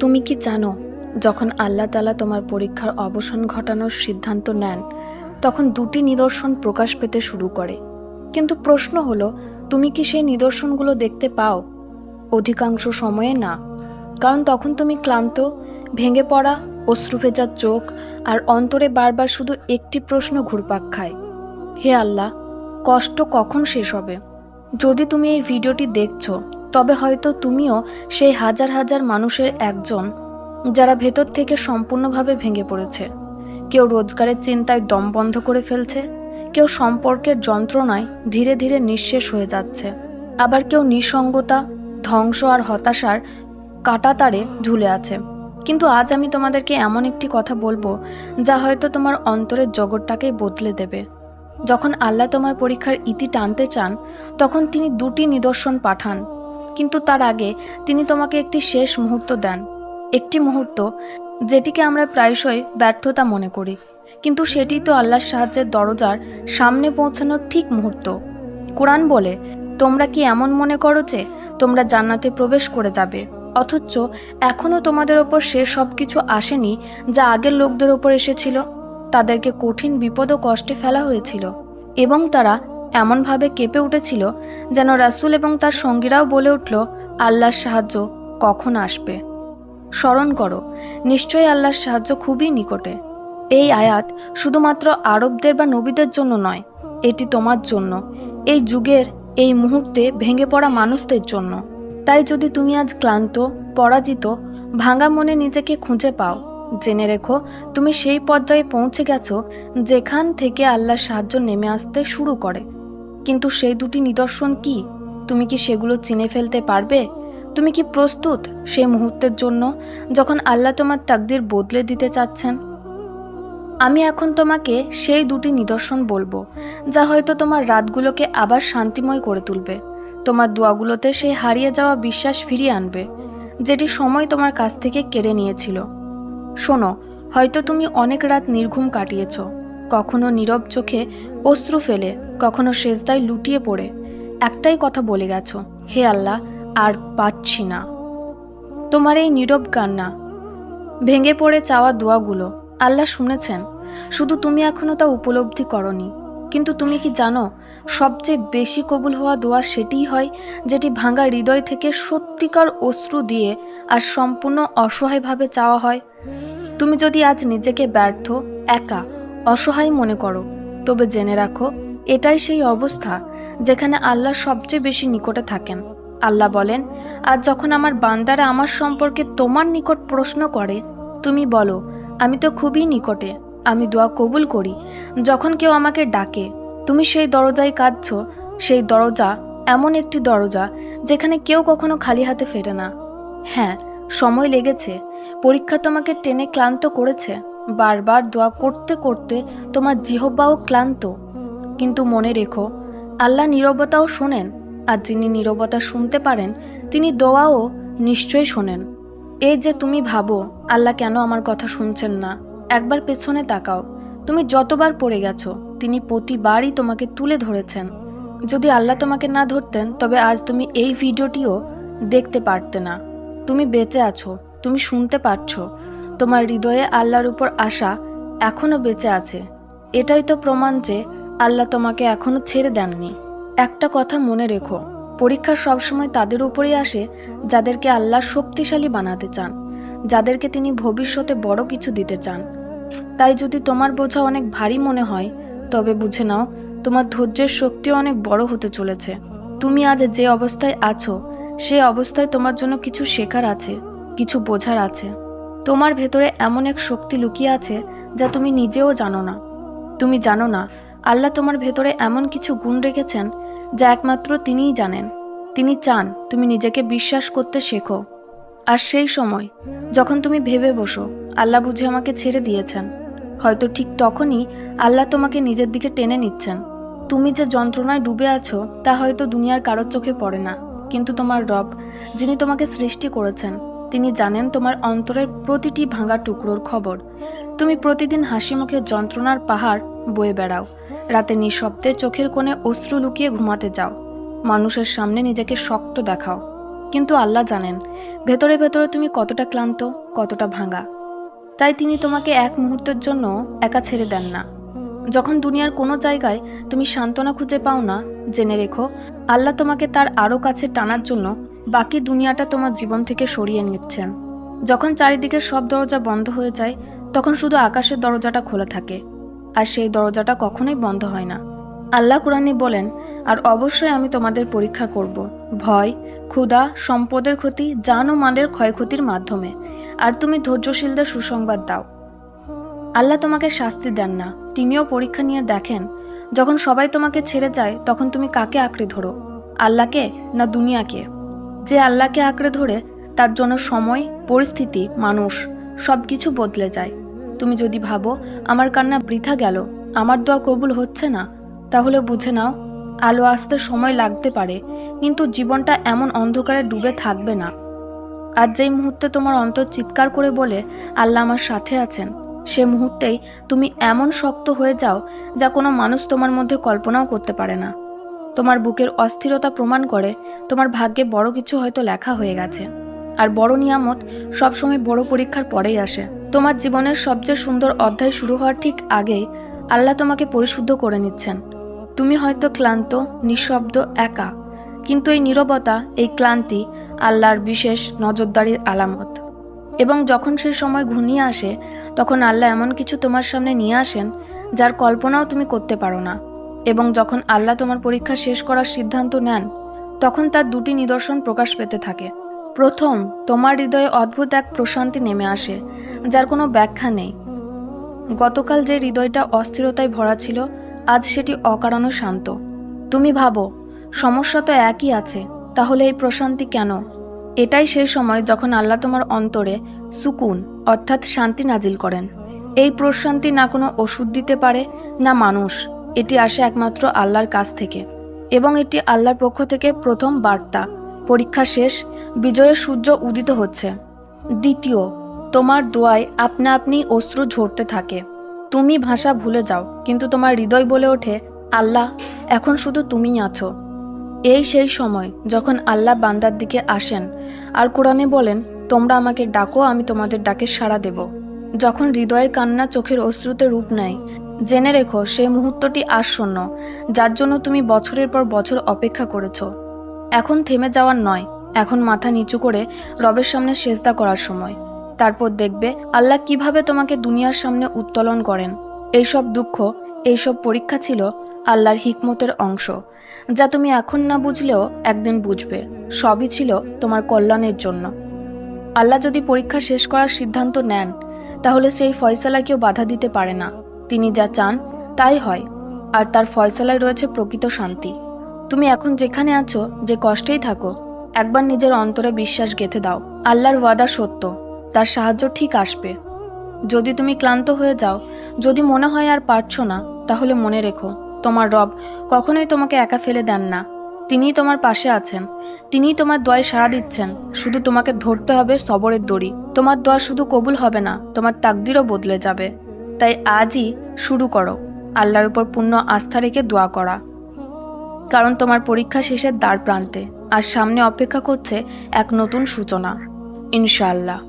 তুমি কি জানো, যখন আল্লাহ তালা তোমার পরীক্ষার অবসান ঘটানোর সিদ্ধান্ত নেন, তখন দুটি নিদর্শন প্রকাশ পেতে শুরু করে। কিন্তু প্রশ্ন হলো, তুমি কি সেই নিদর্শনগুলো দেখতে পাও? অধিকাংশ সময়ে না। কারণ তখন তুমি ক্লান্ত, ভেঙে পড়া, অশ্রু ভেজা চোখ আর অন্তরে বারবার শুধু একটি প্রশ্ন ঘুরপাক খায়। হে আল্লাহ, কষ্ট কখন শেষ হবে? যদি তুমি এই ভিডিওটি দেখছ তবে হয়তো তুমিও সেই হাজার হাজার মানুষের একজন যারা ভেতর থেকে সম্পূর্ণভাবে ভেঙে পড়েছে। কেউ রোজগারের চিন্তায় দম বন্ধ করে ফেলছে, কেউ সম্পর্কের যন্ত্রণায় ধীরে ধীরে নিঃশেষ হয়ে যাচ্ছে। আবার কেউ নিঃসঙ্গতা, ধ্বংস আর হতাশার কাটাতারে ঝুলে আছে। কিন্তু আজ আমি তোমাদেরকে এমন একটি কথা বলব যা হয়তো তোমার অন্তরের জগৎটাকেই বদলে দেবে। যখন আল্লাহ তোমার পরীক্ষার ইতি টানতে চান, তখন তিনি দুটি নিদর্শন পাঠান। কিন্তু তার আগে তিনি তোমাকে একটি শেষ মুহূর্ত দেন। একটি মুহূর্ত যেটিকে আমরা প্রায়শই ব্যর্থতা মনে করি। কিন্তু সেটি তো আল্লাহর সাহায্যের দরজার সামনে পৌঁছানোর ঠিক মুহূর্ত। কোরআন বলে, তোমরা কি এমন মনে করো যে তোমরা জান্নাতে প্রবেশ করে যাবে? অথচ এখনও তোমাদের ওপর সে সব কিছু আসেনি যা আগের লোকদের ওপর এসেছিল। তাদেরকে কঠিন বিপদ ও কষ্টে ফেলা হয়েছিল। এবং তারা এমনভাবে কেঁপে উঠেছিল যেন রাসূল এবং তার সঙ্গীরাও বলে উঠল, আল্লাহর সাহায্য কখন আসবে? স্মরণ করো, নিশ্চয়ই আল্লাহর সাহায্য খুবই নিকটে। এই আয়াত শুধুমাত্র আরবদের বা নবীদের জন্য নয়, এটি তোমার জন্য। এই যুগের, এই মুহূর্তে ভেঙে পড়া মানুষদের জন্য। তাই যদি তুমি আজ ক্লান্ত, পরাজিত, ভাঙা মনে নিজেকে খুঁজে পাও, জেনে রেখো তুমি সেই পর্যায়ে পৌঁছে গেছো যেখান থেকে আল্লাহর সাহায্য নেমে আসতে শুরু করে। কিন্তু সেই দুটি নিদর্শন কি? তুমি কি সেগুলো চিনে ফেলতে পারবে? তুমি কি প্রস্তুত সেই মুহূর্তের জন্য যখন আল্লাহ তোমার তাকদির বদলে দিতে চাচ্ছেন? আমি এখন তোমাকে সেই দুটি নিদর্শন বলব, যা হয়তো তোমার রাতগুলোকে আবার শান্তিময় করে তুলবে। তোমার দোয়াগুলোতে সেই হারিয়ে যাওয়া বিশ্বাস ফিরিয়ে আনবে, যেটি সময় তোমার কাছ থেকে কেড়ে নিয়েছিল। শোনো, হয়তো তুমি অনেক রাত নির্ঘুম কাটিয়েছ। কখনো নীরব চোখে অশ্রু ফেলে, কখনো সেজদায় লুটিয়ে পড়ে। একটাই কথা বলে গেছো, হে আল্লাহ, আর পাচ্ছি না। তোমার এই নীরব কান্না। ভেঙে পড়ে চাওয়া দোয়াগুলো আল্লাহ শুনেছেন। শুধু তুমি এখনও তা উপলব্ধি করনি। কিন্তু তুমি কি জানো, সবচেয়ে বেশি কবুল হওয়া দোয়া সেটিই হয় যেটি ভাঙা হৃদয় থেকে সত্যিকার অশ্রু দিয়ে আর সম্পূর্ণ অসহায়ভাবে চাওয়া হয়? তুমি যদি আজ নিজেকে ব্যর্থ, একা অসহায় মনে করো। তবে জেনে রাখো, এটাই সেই অবস্থা যেখানে আল্লাহ সবচেয়ে বেশি নিকটে থাকেন। আল্লাহ বলেন, আর যখন আমার বান্দারা আমার সম্পর্কে তোমার নিকট প্রশ্ন করে, তুমি বলো, আমি তো খুবই নিকটে, আমি দোয়া কবুল করি। যখন কেউ আমাকে ডাকে, তুমি সেই দরজায় কাঁদছ, সেই দরজা এমন একটি দরজা যেখানে কেউ কখনো খালি হাতে ফেরে না। হ্যাঁ সময় লেগেছে, পরীক্ষা তোমাকে টেনে ক্লান্ত করেছে। বারবার দোয়া করতে করতে তোমার জিহব্বাও ক্লান্ত। কিন্তু মনে রেখো, আল্লাহ নীরবতাও শোনেন, আর যিনি নীরবতা শুনতে পারেন, তিনি দোয়াও নিশ্চয়ই শোনেন। এই যে তুমি ভাবো, আল্লাহ কেন আমার কথা শুনছেন না? একবার পেছনে তাকাও। তুমি যতবার পড়ে গেছো, তিনি প্রতিবারই তোমাকে তুলে ধরেছেন। যদি আল্লাহ তোমাকে না ধরতেন, তবে আজ তুমি এই ভিডিওটিও দেখতে পারতে না। তুমি বেঁচে আছো, তুমি শুনতে পারছ তোমার হৃদয়ে আল্লাহর উপর আশা এখনও বেঁচে আছে। এটাই তো প্রমাণ যে আল্লাহ তোমাকে এখনও ছেড়ে দেননি। একটা কথা মনে রেখো, পরীক্ষা সবসময় তাদের উপরেই আসে যাদেরকে আল্লাহ শক্তিশালী বানাতে চান, যাদেরকে তিনি ভবিষ্যতে বড় কিছু দিতে চান। তাই যদি তোমার বোঝা অনেক ভারী মনে হয়, তবে বুঝে নাও তোমার ধৈর্যের শক্তিও অনেক বড় হতে চলেছে। তুমি আজ যে অবস্থায় আছো, সে অবস্থায় তোমার জন্য কিছু শেখার আছে, কিছু বোঝার আছে। তোমার ভেতরে এমন এক শক্তি লুকিয়ে আছে যা তুমি নিজেও জানো না। তুমি জানো না, আল্লাহ তোমার ভেতরে এমন কিছু গুণ রেখেছেন যা একমাত্র তিনিই জানেন। তিনি চান তুমি নিজেকে বিশ্বাস করতে শেখো। আর সেই সময়, যখন তুমি ভেবে বসো, আল্লাহ বুঝে আমাকে ছেড়ে দিয়েছেন। হয়তো ঠিক তখনই আল্লাহ তোমাকে নিজের দিকে টেনে নিচ্ছেন। তুমি যে যন্ত্রণায় ডুবে আছো, তা হয়তো দুনিয়ার কারোর চোখে পড়ে না। কিন্তু তোমার রব, যিনি তোমাকে সৃষ্টি করেছেন তিনি জানেন তোমার অন্তরের প্রতিটি ভাঙা টুকরোর খবর। তুমি প্রতিদিন হাসি মুখে যন্ত্রণার পাহাড় বয়ে বেড়াও। রাতে নিঃশব্দে চোখের কোণে অশ্রু লুকিয়ে ঘুমাতে যাও। মানুষের সামনে নিজেকে শক্ত দেখাও। কিন্তু আল্লাহ জানেন, ভেতরে ভেতরে তুমি কতটা ক্লান্ত, কতটা ভাঙা। তাই তিনি তোমাকে এক মুহূর্তের জন্য একা ছেড়ে দেন না। যখন দুনিয়ার কোনো জায়গায় তুমি সান্ত্বনা খুঁজে পাও না, জেনে রেখো, আল্লাহ তোমাকে তার আরও কাছে টানার জন্য বাকি দুনিয়াটা তোমার জীবন থেকে সরিয়ে নিচ্ছেন যখন চারিদিকে সব দরজা বন্ধ হয়ে যায়, তখন শুধু আকাশের দরজাটা খোলা থাকে, আর সেই দরজাটা কখনোই বন্ধ হয় না। আল্লাহ কোরআনে বলেন, আর অবশ্যই আমি তোমাদের পরীক্ষা করব, ভয়, ক্ষুধা, সম্পদের ক্ষতি, জান ও মানের ক্ষয়ক্ষতির মাধ্যমে, আর তুমি ধৈর্যশীলদের সুসংবাদ দাও। আল্লাহ তোমাকে শাস্তি দেন না, তিনিও পরীক্ষা নিয়ে দেখেন, যখন সবাই তোমাকে ছেড়ে যায়, তখন তুমি কাকে আঁকড়ে ধরো, আল্লাহকে না দুনিয়াকে? যে আল্লাহকে আঁকড়ে ধরে, তার জন্য সময়, পরিস্থিতি, মানুষ সব কিছু বদলে যায়। তুমি যদি ভাবো, আমার কান্না বৃথা গেল, আমার দোয়া কবুল হচ্ছে না, তাহলে বুঝে নাও, আলো আসতে সময় লাগতে পারে, কিন্তু জীবনটা এমন অন্ধকারে ডুবে থাকবে না। আর যেই মুহূর্তে তোমার অন্তর চিৎকার করে বলে, আল্লাহ আমার সাথে আছেন, সে মুহূর্তেই তুমি এমন শক্ত হয়ে যাও, যা কোনো মানুষ তোমার মধ্যে কল্পনাও করতে পারে না। তোমার বুকের অস্থিরতা প্রমাণ করে তোমার ভাগ্যে বড় কিছু হয়তো লেখা হয়ে গেছে। আর বড় নিয়ামত সবসময় বড় পরীক্ষার পরেই আসে। তোমার জীবনের সবচেয়ে সুন্দর অধ্যায় শুরু হওয়ার ঠিক আগেই আল্লাহ তোমাকে পরিশুদ্ধ করে নিচ্ছেন। তুমি হয়তো ক্লান্ত, নিঃশব্দ, একা। কিন্তু এই নীরবতা, এই ক্লান্তি আল্লাহর বিশেষ নজরদারির আলামত। এবং যখন সেই সময় ঘনিয়ে আসে, তখন আল্লাহ এমন কিছু তোমার সামনে নিয়ে আসেন, যার কল্পনাও তুমি করতে পারো না। এবং যখন আল্লাহ তোমার পরীক্ষা শেষ করার সিদ্ধান্ত নেন, তখন তার দুটি নিদর্শন প্রকাশ পেতে থাকে। প্রথম, তোমার হৃদয়ে অদ্ভুত এক প্রশান্তি নেমে আসে, যার কোনো ব্যাখ্যা নেই। গতকাল যে হৃদয়টা অস্থিরতায় ভরা ছিল, আজ সেটি অকারণে শান্ত। তুমি ভাবো, সমস্যা তো একই আছে, তাহলে এই প্রশান্তি কেন? এটাই সেই সময় যখন আল্লাহ তোমার অন্তরে সুকুন, অর্থাৎ শান্তি নাজিল করেন। এই প্রশান্তি না কোনো ওষুধ দিতে পারে, না মানুষ। এটি আসে একমাত্র আল্লাহর কাছ থেকে এবং এটি আল্লাহর পক্ষ থেকে প্রথম বার্তা। পরীক্ষা শেষ বিজয়ের সূর্য উদিত হচ্ছে। দ্বিতীয়, তোমার দোয়ায় আপনা আপনি অশ্রু ঝরতে থাকে। তুমি ভাষা ভুলে যাও, কিন্তু তোমার হৃদয় বলে ওঠে, আল্লাহ, এখন শুধু তুমিই আছো। এই সেই সময় যখন আল্লাহ বান্দার দিকে আসেন, আর কোরআনে বলেন, তোমরা আমাকে ডাকো, আমি তোমাদের ডাকে সাড়া দেব। যখন হৃদয়ের কান্না চোখের অশ্রুতে রূপ নেয় জেনে রেখো সেই মুহূর্তটি আসন্ন, যার জন্য তুমি বছরের পর বছর অপেক্ষা করেছ। এখন থেমে যাওয়ার নয়, এখন মাথা নিচু করে রবের সামনে সেজদা করার সময়। তারপর দেখবে আল্লাহ কীভাবে তোমাকে দুনিয়ার সামনে উত্তোলন করেন। এইসব দুঃখ, এইসব পরীক্ষা ছিল আল্লাহর হিকমতের অংশ, যা তুমি এখন না বুঝলেও একদিন বুঝবে। সবই ছিল তোমার কল্যাণের জন্য। আল্লাহ যদি পরীক্ষা শেষ করার সিদ্ধান্ত নেন, তাহলে সেই ফয়সালা কেউ বাধা দিতে পারে না। তিনি যা চান, তাই হয়, আর তার ফয়সলায় রয়েছে প্রকৃত শান্তি। তুমি এখন যেখানে আছো, যে কষ্টেই থাকো, একবার নিজের অন্তরে বিশ্বাস গেঁথে দাও। আল্লাহর ওয়াদা সত্য, তার সাহায্য ঠিক আসবে। যদি তুমি ক্লান্ত হয়ে যাও, যদি মনে হয় আর পারছ না, তাহলে মনে রেখো, তোমার রব কখনোই তোমাকে একা ফেলে দেন না। তিনিই তোমার পাশে আছেন, তিনিই তোমার দয় সাড়া দিচ্ছেন, শুধু তোমাকে ধরতে হবে সবরের দড়ি। তোমার দোয়া শুধু কবুল হবে না, তোমার তাকদিরও বদলে যাবে। তাই আজই শুরু করো। আল্লাহর উপর পূর্ণ আস্থা রেখে দোয়া করা। কারণ তোমার পরীক্ষা শেষের দ্বার প্রান্তে। আর সামনে অপেক্ষা করছে এক নতুন সূচনা। ইনশাআল্লাহ।